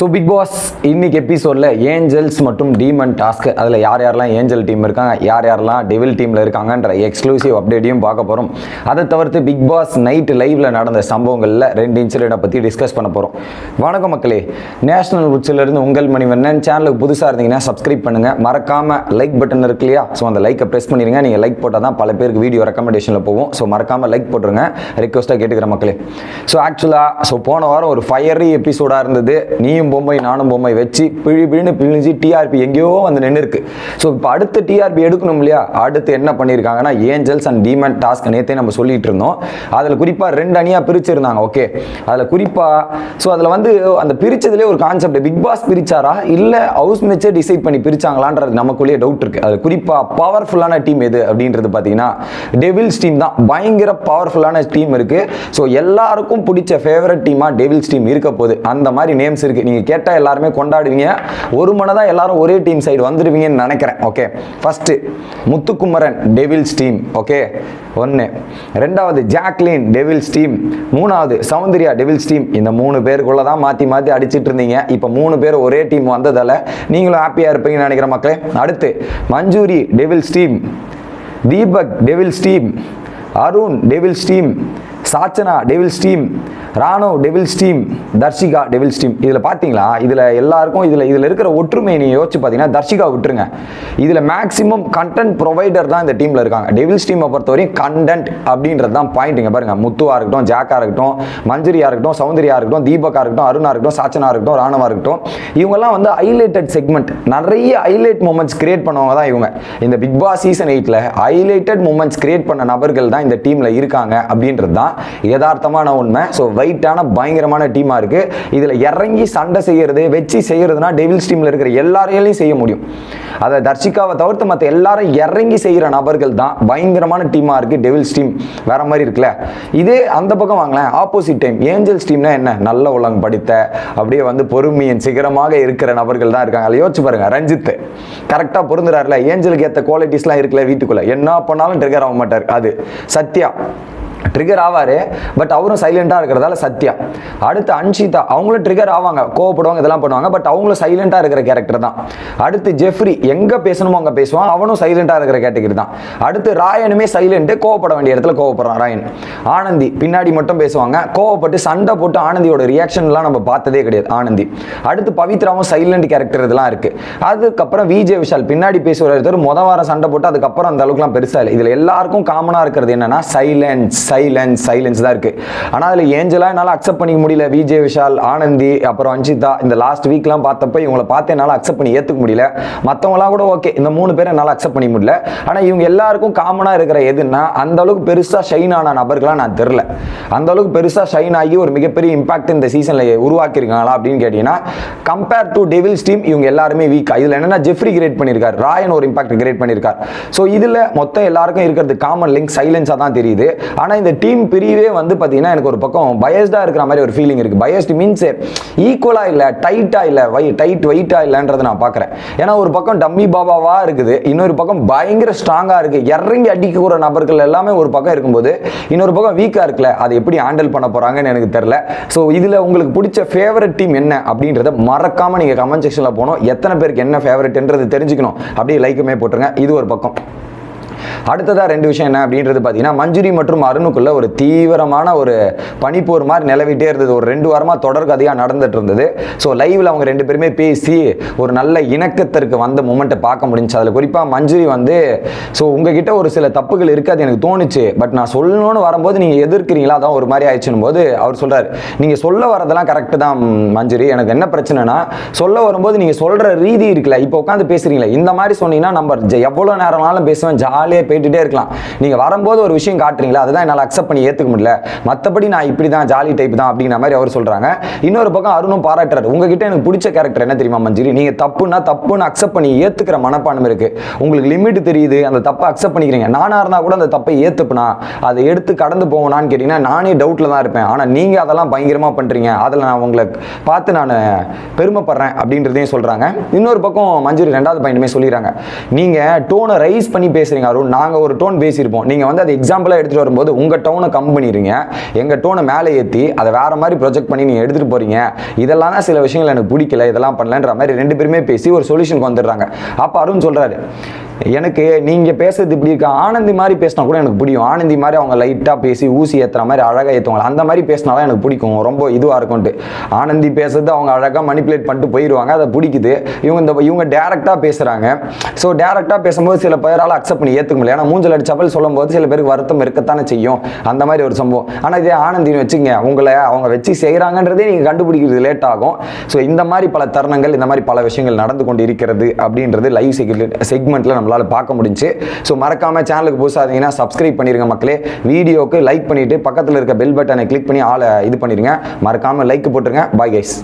So big pass இன்னைக்கு எபிசோடில் Angeles மற்றும் டீமன் டாஸ்க் அதில் யார் யாரெல்லாம் ஏஞ்சல் டீம் இருக்காங்க யார் யாரெல்லாம் டெவில் டீமில் இருக்காங்கன்ற எக்ஸ்க்ளூசிவ் அப்டேட்டையும் பார்க்க போகிறோம் அதை தவிர்த்து பிக் பாஸ் நைட் லைவ்ல நடந்த சம்பவங்களில் ரெண்டு இன்சிடென்ட்டை பற்றி டிஸ்கஸ் பண்ண போகிறோம் வணக்கம் மக்களே. நேஷனல் உச்சிலிருந்து உங்கள் மணிவண்ணன். சேனலுக்கு புதுசாக இருந்தீங்கன்னா சப்ஸ்கிரைப் பண்ணுங்கள் மறக்காமல் லைக் பட்டன் இருக்கு இல்லையா? ஸோ அந்த லைக்கை ப்ரெஸ் பண்ணிடுங்க நீங்கள் லைக் போட்டால் தான் பல பேருக்கு வீடியோ ரெக்கமெண்டேஷனில் போகும். ஸோ மறக்காமல் லைக் போட்டுருங்க. ரிக்வஸ்ட்டாக கேட்டுக்கிற மக்களே. ஸோ ஆக்சுவலாக ஸோ போன வாரம் ஒரு ஃபயரி எபிசோடாக இருந்தது. நீயும் பொம்மை நானும் பொம்மை வச்சு பிழி பிழின்னு பிழிஞ்சு டிஆர்பி எங்கேயோ வந்து நின்று இருக்கு ஸோ இப்போ அடுத்த டிஆர்பி எடுக்கணும் இல்லையா? அடுத்து என்ன பண்ணியிருக்காங்கன்னா ஏஞ்சல்ஸ் அண்ட் டீமன் டாஸ்க் நேற்றே நம்ம சொல்லிட்டு இருந்தோம். அதில் குறிப்பாக ரெண்டு அணியாக பிரிச்சிருந்தாங்க ஓகே அதில் குறிப்பாக ஸோ அதில் வந்து அந்த பிரிச்சதுலேயே ஒரு கான்செப்ட் பிக் பாஸ் பிரிச்சாரா? இல்லை ஹவுஸ் மேட்சே டிசைட் பண்ணி பிரிச்சாங்களான்றது நமக்குள்ளேயே டவுட் இருக்கு. அது குறிப்பாக பவர்ஃபுல்லான டீம் எது அப்படின்றது பார்த்தீங்கன்னா டெவில்ஸ் டீம் தான். பயங்கர பவர்ஃபுல்லான டீம் இருக்கு. ஸோ எல்லாருக்கும் பிடிச்ச ஃபேவரட் டீமாக டெவில்ஸ் டீம் இருக்க போகுது. அந்த மாதிரி நேம்ஸ் இருக்கு. நீங்கள் கேட்டால் எல்லாருமே கொண்டாடுவீங்க. ஒரு மனதாக எல்லாரும் ஒரே டீம் சைடு வந்துடுவீங்கன்னு நினைக்கிறேன். Okay first Muthukumaran devils team okay ஒன்று ரெண்டாவது ஜாக்லின் டெவில்ஸ் டீம் மூணாவது சௌந்தர்யா டெவில்ஸ் டீம் இந்த மூணு பேருக்குள்ளே தான் மாற்றி மாற்றி அடிச்சிட்டு இருந்தீங்க. இப்போ மூணு பேர் ஒரே டீம் வந்ததால் நீங்களும் ஹாப்பியாக இருப்பீங்கன்னு நினைக்கிற மக்களே. அடுத்து Manjari devils team Deepak devils team Arun devils team Sachana devils team Raanav devils team Dharshika devils team இதில் பார்த்தீங்களா இதில் எல்லாருக்கும் இதில் இதில் இருக்கிற ஒற்றுமை நீங்கள் யோசிச்சு பார்த்தீங்கன்னா தர்ஷிகா விட்டுருங்க. இதில் மேக்ஸிமம் கண்டென்ட் ப்ரொவைடர் தான் இந்த டீமில் இருக்காங்க. டெவில்ஸ் டீமை பொறுத்தவரையும் கண்டென்ட் அப்படின்றது தான் பாயிண்ட்டுங்க பாருங்கள் முத்துவாக இருக்கட்டும் ஜாக்கா இருக்கட்டும் மஞ்சரியாக இருக்கட்டும் சௌந்தரியா இருக்கட்டும் தீபக்கா இருக்கட்டும் அருணா இருக்கட்டும் சாச்சனா இருக்கட்டும் ராணவா இருக்கட்டும். இவங்கெல்லாம் வந்து ஹைலைட்டட் செக்மெண்ட் நிறைய ஹைலைட் மூமெண்ட்ஸ் கிரியேட் பண்ணவங்க தான் இவங்க. இந்த பிக் பாஸ் சீசன் எயிட்டில் ஹைலைட்டட் மூமெண்ட்ஸ் கிரியேட் பண்ண நபர்கள் தான் இந்த டீமில் இருக்காங்க அப்படின்றது தான் யதார்த்தமான உண்மை. ஸோ வெயிட்டான பயங்கரமான டீமாக இருக்குது இதில் இறங்கி சண்டை செய்கிறது வச்சு செய்கிறதுனா டெவில்ஸ் டீமில் இருக்கிற எல்லாரையும் செய்ய முடியும். அதை தர்ஷிகாவை தவிர்த்து மற்ற எல்லாரும் இறங்கி செய்கிற நபர்கள் தான் பயங்கரமான டீமாக இருக்குது டெவில்ஸ் டீம் வேற மாதிரி இருக்குல்ல. இதே அந்த பக்கம் வாங்களேன். ஆப்போசிட் டைம் ஏஞ்சல்ஸ் டீம்னா என்ன? நல்ல உலகம் படித்த அப்படியே வந்து பொறுமையின் சிகரமாக இருக்கிற நபர்கள் தான் இருக்காங்க. அதை யோசிச்சு பாருங்க ரஞ்சித். கரெக்டாக பொருந்துறாருல. ஏஞ்சலுக்கு ஏற்ற குவாலிட்டிஸ்லாம் இருக்குல்ல வீட்டுக்குள்ளே. என்ன பண்ணாலும் ட்ரிகர் ஆக மாட்டார். அது சத்யா. ட்ரிகர் ஆவார் பட் அவரும் சைலண்ட்டாக இருக்கிறதால சத்யா. அடுத்து அன்ஷிதா அவங்களும் ட்ரிகர் ஆவாங்க கோவப்படுவாங்க இதெல்லாம் பண்ணுவாங்க பட் அவங்களும் சைலண்ட்டாக இருக்கிற கேரக்டர் தான். அடுத்து ஜெஃப்ரி எங்கே பேசணுமோ அங்கே பேசுவான் அவனும் சைலண்ட்டாக இருக்கிற கேட்டகரி தான். அடுத்து ராயனுமே சைலண்ட்டு கோவப்பட வேண்டிய இடத்துல கோவப்படுறான் ராயன். ஆனந்தி பின்னாடி மட்டும் பேசுவாங்க கோவப்பட்டு சண்டை போட்டு ஆனந்தியோட ரியாக்ஷன்லாம் நம்ம பார்த்ததே கிடையாது ஆனந்தி. அடுத்து பவித்ராவும் சைலண்ட் கேரக்டர் இதெல்லாம் இருக்குது அதுக்கப்புறம் விஜய் விஷால் பின்னாடி பேசுகிற ஒருத்தர் முத வாரம் சண்டை போட்டு அதுக்கப்புறம் அந்த அளவுக்குலாம் பெருசாக இல்லை. இதில் எல்லாருக்கும் காமனாக இருக்கிறது என்னென்னா சைலன்ஸ் சைலன்ஸ் சைலன்ஸ் தான் இருக்குது ஆனால் அதில் ஏஞ்சலாக என்னால் அக்செப்ட் பண்ணிக்க முடியல. விஜய் விஷால் ஆனந்தி அப்புறம் அஞ்சிதா இந்த லாஸ்ட் வீக்லாம் பார்த்தப்ப இவங்களை பார்த்து என்னால் அக்செப்ட் பண்ணி ஏற்றுக்க முடியல. மற்றவங்களாம் கூட ஓகே இந்த மூணு பேரை என்னால் அக்செப்ட் பண்ணி முடியல. ஆனால் இவங்க எல்லாருக்கும் காமனாக இருக்கிற எதுன்னா அந்த அளவுக்கு பெருசாக ஷைன் ஆன நபர்களாக நான் தெரில. அந்த அளவுக்கு பெருசாக ஷைன் ஆகி ஒரு மிகப்பெரிய இம்பாக்ட் இந்த சீசனில் உருவாக்கியிருக்காங்களா அப்படின்னு கேட்டிங்கன்னா கம்பேர் டு டெவில்ஸ் டீம் இவங்க எல்லாருமே வீக் இதில் என்னன்னா ஜெஃப்ரி கிரியேட் பண்ணியிருக்கார். ராயன் ஒரு இம்பாக்ட் கிரியேட் பண்ணியிருக்கார். ஸோ இதில் மொத்தம் எல்லாருக்கும் இருக்கிறது காமன் லிங்க் சைலன்ஸாக தான் தெரியுது. ஆனால் இந்த டீம் பிரிவே வந்து பார்த்தீங்கன்னா எனக்கு ஒரு பக்கம் பயஸ்டாக இருக்கிற மாதிரி ஒரு ஃபீலிங் இருக்குது பயஸ்ட் மீன்ஸ் ஈக்குவலாக இல்லை டைட்டாக இல்லை வை டைட் வெயிட்டாக இல்லைன்றதை நான் பார்க்குறேன். ஏன்னா ஒரு பக்கம் டம்மி பாபாவாக இருக்குது இன்னொரு பக்கம் பயங்கர ஸ்ட்ராங்காக இருக்குது இறங்கி அடிக்கிற நபர்கள் எல்லாமே ஒரு பக்கம் இருக்கும்போது இன்னொரு பக்கம் வீக்காக இருக்குல்ல அதை எப்படி ஹேண்டில் பண்ண போகிறாங்கன்னு எனக்கு தெரில ஸோ இதில் உங்களுக்கு பிடிச்ச ஃபேவரட் டீம் என்ன அப்படின்றத மறக்காமல் நீங்கள் கமெண்ட் செக்ஷனில் போகணும். எத்தனை பேருக்கு என்ன ஃபேவரட்ன்றது தெரிஞ்சுக்கணும். அப்படியே லைக்குமே போட்டுருங்க. இது ஒரு பக்கம். அடுத்ததாக ரெண்டு விஷயம் என்ன அப்படின்றது பார்த்தீங்கன்னா மஞ்சுரி மற்றும் அருணுக்குள்ள ஒரு தீவிரமான ஒரு பனிப்போர் மாதிரி நிலவிட்டே இருந்தது. ஒரு ரெண்டு வாரமாக தொடர் கதையாக நடந்துட்டு இருந்தது. ஸோ லைவில் அவங்க ரெண்டு பேருமே பேசி ஒரு நல்ல இணக்கத்திற்கு வந்த மூமெண்ட்டை பார்க்க முடிஞ்சு. அதில் குறிப்பாக மஞ்சுரி வந்து ஸோ உங்ககிட்ட ஒரு சில தப்புகள் இருக்காது அது எனக்கு தோணுச்சு. பட் நான் சொல்லணும்னு வரும்போது நீங்கள் எதிர்க்கிறீங்களா? அதான் ஒரு மாதிரி ஆயிடுச்சுன்னு போது அவர் சொல்கிறார் நீங்கள் சொல்ல வரதெல்லாம் கரெக்டு தான் மஞ்சுரி. எனக்கு என்ன பிரச்சனைனா சொல்ல வரும்போது நீங்கள் சொல்கிற ரீதி இருக்குல்ல. இப்போ உட்காந்து பேசுறீங்களே இந்த மாதிரி சொன்னீங்கன்னா நம்ம எவ்வளோ நேரம்னாலும் பேசுவேன். ஜாலியாக போயிட்டுட்டே இருக்கலாம். நீங்கள் வரும்போது ஒரு விஷயம் காட்டுறீங்களா? அதுதான் என்னால் அக்செப்ட் பண்ணி ஏற்றுக்க முடியல. மற்றபடி நான் இப்படி தான் ஜாலி டைப் தான் அப்படிங்கிற மாதிரி அவர் சொல்கிறாங்க இன்னொரு பக்கம் அருணும் பாராட்டுறாரு. உங்ககிட்ட எனக்கு பிடிச்ச கேரக்டர் என்ன தெரியுமா மஞ்சிரி? நீங்கள் தப்புன்னா தப்புன்னு அக்செப்ட் பண்ணி ஏற்றுக்கிற மனப்பான்மை இருக்குது உங்களுக்கு லிமிட் தெரியுது அந்த தப்பை அக்செப்ட் பண்ணிக்கிறீங்க. நானாக இருந்தால் கூட அந்த தப்பை ஏற்றுப்பினா அதை எடுத்து கடந்து போவனான்னு கேட்டிங்கன்னா நானே டவுட்டில் தான் இருப்பேன். ஆனால் நீங்கள் அதெல்லாம் பயங்கரமாக பண்ணுறீங்க அதில் நான் உங்களை பார்த்து நான் பெருமைப்படுறேன் அப்படின்றதையும் சொல்கிறாங்க இன்னொரு பக்கம் மஞ்சுரி ரெண்டாவது பாயிண்ட்டுமே சொல்லிடுறாங்க நீங்கள் டோனை ரைஸ் பண்ணி பேசுகிறீங்க வரும். நாங்கள் ஒரு டோன் பேசியிருப்போம். நீங்கள் வந்து அதை எக்ஸாம்பிளாக எடுத்துகிட்டு வரும்போது உங்கள் டோனை கம் பண்ணிடுங்க எங்கள் டோனை மேலே ஏற்றி அதை வேறு மாதிரி ப்ரொஜெக்ட் பண்ணி நீங்கள் எடுத்துகிட்டு போகிறீங்க இதெல்லாம் தான் சில விஷயங்கள் எனக்கு பிடிக்கல. இதெல்லாம் பண்ணலன்ற மாதிரி ரெண்டு பேருமே பேசி ஒரு சொல்யூஷனுக்கு வந்துடுறாங்க. அப்போ அருண் சொல்கிறாரு எனக்கு நீங்கள் பேசுறது இப்படி இருக்கா. ஆனந்தி மாதிரி பேசினா கூட எனக்கு பிடிக்கும். ஆனந்தி மாதிரி அவங்க லைட்டாக பேசி ஊசி ஏற்றுற மாதிரி அழகாக ஏற்றுவாங்க அந்த மாதிரி பேசினா தான் எனக்கு பிடிக்கும். ரொம்ப இதுவாக இருக்கும்ட்டு ஆனந்தி பேசுறது அவங்க அழகாக மணிப்புலேட் பண்ணிட்டு போயிடுவாங்க அதை பிடிக்குது. இவங்க இந்த இவங்க டேரெக்டாக பேசுகிறாங்க ஸோ டேரெக்டாக பேசும்போது சில பேரால் அக்செப்ட் பண்ணி ஏற்றுக்க முடியல. ஏன்னா மூஞ்சல் அடிச்சபல் சொல்லும்போது சில பேருக்கு வருத்தம் இருக்கத்தானே செய்யும். அந்த மாதிரி ஒரு சம்பவம். ஆனால் இதே ஆனந்தின்னு வச்சுங்க உங்களை அவங்க வச்சு செய்கிறாங்கன்றதே நீங்கள் கண்டுபிடிக்கிறது லேட் ஆகும். ஸோ இந்த மாதிரி பல தருணங்கள் இந்த மாதிரி பல விஷயங்கள் நடந்து கொண்டு இருக்கிறது அப்படின்றது லைவ் செக்மெண்ட்டில் நம்மளால் பார்க்க முடிஞ்சு. ஸோ மறக்காம சேனலுக்கு புதுசாக சப்ஸ்கிரைப் பண்ணிருங்க மக்களே. வீடியோக்கு லைக் பண்ணிட்டு பக்கத்தில் இருக்க பெல் பட்டனை கிளிக் பண்ணி ஆளை இது பண்ணிடுங்க மறக்காம லைக் போட்டுருங்க. Bye guys